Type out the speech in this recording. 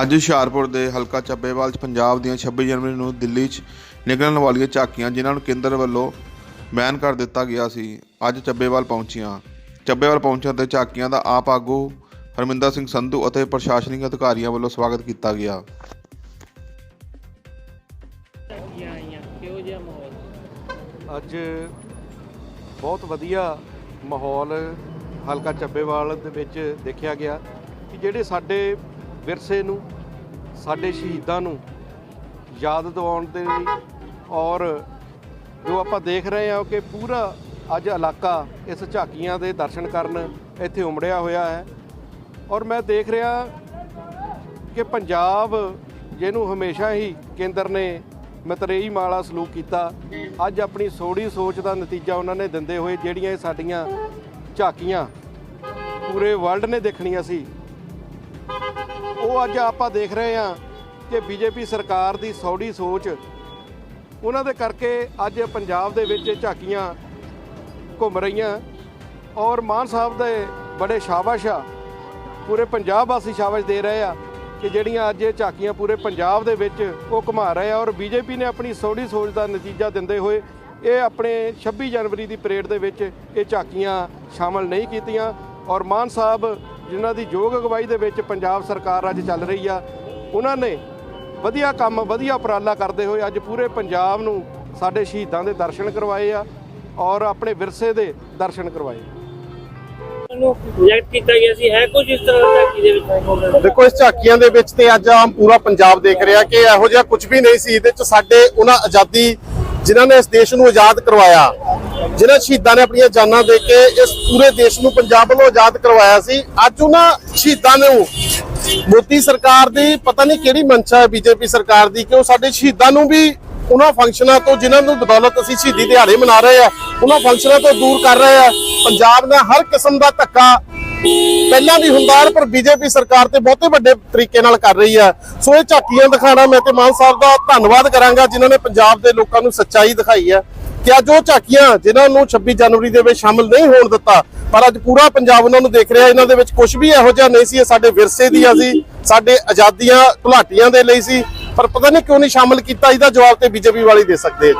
ਅੱਜ ਹੁਸ਼ਿਆਰਪੁਰ ਦੇ ਹਲਕਾ ਚੱਬੇਵਾਲ 'ਚ ਪੰਜਾਬ ਦੀਆਂ 26 ਜਨਵਰੀ ਨੂੰ ਦਿੱਲੀ 'ਚ ਨਿਕਲਣ ਵਾਲੀਆਂ ਝਾਕੀਆਂ ਜਿਨ੍ਹਾਂ ਨੂੰ ਕੇਂਦਰ ਵੱਲੋਂ ਬੈਨ ਕਰ ਦਿੱਤਾ ਗਿਆ ਸੀ ਅੱਜ ਚੱਬੇਵਾਲ ਪਹੁੰਚੀਆਂ। ਚੱਬੇਵਾਲ ਪਹੁੰਚਣ ਤੇ ਝਾਕੀਆਂ ਦਾ ਆਪ ਆਗੂ ਹਰਮਿੰਦਰ ਸਿੰਘ ਸੰਧੂ ਅਤੇ ਪ੍ਰਸ਼ਾਸਨਿਕ ਅਧਿਕਾਰੀਆਂ ਵੱਲੋਂ ਸਵਾਗਤ ਕੀਤਾ ਗਿਆ। ਅੱਜ ਬਹੁਤ ਵਧੀਆ ਮਾਹੌਲ ਹਲਕਾ ਚੱਬੇਵਾਲ ਦੇ ਵਿੱਚ ਦੇਖਿਆ ਗਿਆ ਕਿ ਜਿਹੜੇ ਸਾਡੇ ਵਿਰਸੇ ਨੂੰ, ਸਾਡੇ ਸ਼ਹੀਦਾਂ ਨੂੰ ਯਾਦ ਦਿਵਾਉਣ ਦੇ ਲਈ ਔਰ ਜੋ ਆਪਾਂ ਦੇਖ ਰਹੇ ਹਾਂ ਕਿ ਪੂਰਾ ਅੱਜ ਇਲਾਕਾ ਇਸ ਝਾਕੀਆਂ ਦੇ ਦਰਸ਼ਨ ਕਰਨ ਇੱਥੇ ਉਮੜਿਆ ਹੋਇਆ ਹੈ। ਔਰ ਮੈਂ ਦੇਖ ਰਿਹਾ ਕਿ ਪੰਜਾਬ, ਜਿਹਨੂੰ ਹਮੇਸ਼ਾ ਹੀ ਕੇਂਦਰ ਨੇ ਮਤਰੇਈ ਮਾਲਾ ਸਲੂਕ ਕੀਤਾ, ਅੱਜ ਆਪਣੀ ਸੋੜੀ ਸੋਚ ਦਾ ਨਤੀਜਾ ਉਹਨਾਂ ਨੇ ਦਿੰਦੇ ਹੋਏ ਜਿਹੜੀਆਂ ਇਹ ਸਾਡੀਆਂ ਝਾਕੀਆਂ ਪੂਰੇ ਵਰਲਡ ਨੇ ਦੇਖਣੀਆਂ ਸੀ ਉਹ ਅੱਜ ਆਪਾਂ ਦੇਖ ਰਹੇ ਹਾਂ ਕਿ ਬੀਜੇਪੀ ਸਰਕਾਰ ਦੀ ਸੌੜੀ ਸੋਚ, ਉਹਨਾਂ ਦੇ ਕਰਕੇ ਅੱਜ ਪੰਜਾਬ ਦੇ ਵਿੱਚ ਝਾਕੀਆਂ ਘੁੰਮ ਰਹੀਆਂ ਔਰ ਮਾਨ ਸਾਹਿਬ ਦੇ ਬੜੇ ਸ਼ਾਬਾਸ਼ ਆ। ਪੂਰੇ ਪੰਜਾਬ ਵਾਸੀ ਸ਼ਾਬਾਸ਼ ਦੇ ਰਹੇ ਆ ਕਿ ਜਿਹੜੀਆਂ ਅੱਜ ਇਹ ਝਾਕੀਆਂ ਪੂਰੇ ਪੰਜਾਬ ਦੇ ਵਿੱਚ ਉਹ ਘੁਮਾ ਰਹੇ ਆ ਔਰ ਬੀਜੇਪੀ ਨੇ ਆਪਣੀ ਸੌੜੀ ਸੋਚ ਦਾ ਨਤੀਜਾ ਦਿੰਦੇ ਹੋਏ ਇਹ ਆਪਣੇ 26 ਜਨਵਰੀ ਦੀ ਪਰੇਡ ਦੇ ਵਿੱਚ ਇਹ ਝਾਕੀਆਂ ਸ਼ਾਮਲ ਨਹੀਂ ਕੀਤੀਆਂ ਔਰ ਮਾਨ ਸਾਹਿਬ ਜਿਨ੍ਹਾਂ ਦੀ ਯੋਗ ਅਗਵਾਈ ਦੇ ਵਿੱਚ ਪੰਜਾਬ ਸਰਕਾਰ ਅੱਜ ਚੱਲ ਰਹੀ ਆ ਉਹਨਾਂ ਨੇ ਵਧੀਆ ਕੰਮ ਵਧੀਆ ਉਪਰਾਲਾ ਕਰਦੇ ਹੋਏ ਅੱਜ ਪੂਰੇ ਪੰਜਾਬ ਨੂੰ ਸਾਡੇ ਸ਼ਹੀਦਾਂ ਦੇ ਦਰਸ਼ਨ ਕਰਵਾਏ ਆ ਔਰ ਆਪਣੇ ਵਿਰਸੇ ਦੇ ਦਰਸ਼ਨ ਕਰਵਾਏ। ਪ੍ਰੋਜੈਕਟ ਕੀਤਾ ਗਿਆ ਸੀ ਹੈ ਕੁਝ ਇਸ ਤਰ੍ਹਾਂ ਦਾ ਝਾਕੀ ਦੇ ਵਿੱਚ ਦੇਖੋ ਇਸ ਝਾਕੀਆਂ ਦੇ ਵਿੱਚ ਤੇ ਅੱਜ ਆਮ ਪੂਰਾ ਪੰਜਾਬ ਦੇਖ ਰਿਹਾ ਕਿ ਇਹੋ ਜਿਹਾ ਕੁਝ ਵੀ ਨਹੀਂ ਸੀ ਇਹਦੇ ਚ ਸਾਡੇ ਉਹਨਾਂ ਆਜ਼ਾਦੀ ਜਿਨ੍ਹਾਂ ਨੇ ਇਸ ਦੇਸ਼ ਨੂੰ ਆਜ਼ਾਦ ਕਰਵਾਇਆ ਜਿਨ੍ਹਾਂ ਸ਼ਹੀਦਾਂ ਨੇ ਆਪਣੀਆਂ ਜਾਨਾਂ ਦੇ ਕੇ ਇਸ ਪੂਰੇ ਦੇਸ਼ ਨੂੰ ਪੰਜਾਬ ਵੱਲੋਂ ਆਜ਼ਾਦ ਕਰਵਾਇਆ ਸੀ, ਅੱਜ ਉਹਨਾਂ ਸ਼ਹੀਦਾਂ ਨੂੰ ਮੋਦੀ ਸਰਕਾਰ ਦੀ ਪਤਾ ਨਹੀਂ ਕਿਹੜੀ ਮਨਸ਼ਾ ਹੈ, ਬੀਜੇਪੀ ਸਰਕਾਰ ਦੀ, ਕਿ ਉਹ ਸਾਡੇ ਸ਼ਹੀਦਾਂ ਨੂੰ ਵੀ ਉਹਨਾਂ ਫੰਕਸ਼ਨਾਂ ਤੋਂ ਜਿਨ੍ਹਾਂ ਨੂੰ ਬਦੌਲਤ ਅਸੀਂ ਸ਼ਹੀਦੀ ਦਿਹਾੜੇ ਮਨਾ ਰਹੇ ਆ ਉਹਨਾਂ ਫੰਕਸ਼ਨਾਂ ਤੋਂ ਦੂਰ ਕਰ ਰਹੇ ਆ ਪੰਜਾਬ ਨੇ ਹਰ ਕਿਸਮ ਦਾ ਧੱਕਾ ਪਹਿਲਾਂ ਵੀ ਹੁੰਦਾ ਹੈ ਪਰ ਬੀਜੇਪੀ ਸਰਕਾਰ ਤੇ ਬਹੁਤੇ ਵੱਡੇ ਤਰੀਕੇ ਨਾਲ ਕਰ ਰਹੀ ਹੈ। ਸੋ ਇਹ ਝਾਕੀਆਂ ਦਿਖਾਣਾ ਮੈਂ ਤੇ ਮਾਨ ਸਾਹਿਬ ਦਾ ਧੰਨਵਾਦ ਕਰਾਂਗਾ, ਜਿਨ੍ਹਾਂ ਨੇ ਪੰਜਾਬ ਦੇ ਲੋਕਾਂ ਨੂੰ ਸੱਚਾਈ ਦਿਖਾਈ ਹੈ। ਕਿ ਅੱਜ ਉਹ ਝਾਕੀਆਂ ਜਿਨ੍ਹਾਂ ਨੂੰ 26 ਜਨਵਰੀ ਦੇ ਵਿੱਚ ਸ਼ਾਮਲ ਨਹੀਂ ਹੋਣ ਦਿੱਤਾ, ਪਰ ਅੱਜ ਪੂਰਾ ਪੰਜਾਬ ਉਹਨਾਂ ਨੂੰ ਦੇਖ ਰਿਹਾ, ਇਹਨਾਂ ਦੇ ਵਿੱਚ ਕੁਝ ਵੀ ਇਹੋ ਜਿਹਾ ਨਹੀਂ ਸੀ, ਇਹ ਸਾਡੇ ਵਿਰਸੇ ਦੀਆਂ ਸੀ, ਸਾਡੇ ਆਜ਼ਾਦੀਆਂ ਘੁਲਾਟੀਆਂ ਦੇ ਲਈ ਸੀ, ਪਰ ਪਤਾ ਨਹੀਂ ਕਿਉਂ ਨਹੀਂ ਸ਼ਾਮਲ ਕੀਤਾ, ਇਹਦਾ ਜਵਾਬ ਤੇ ਬੀਜੇਪੀ ਵਾਲੀ ਦੇ ਸਕਦੇ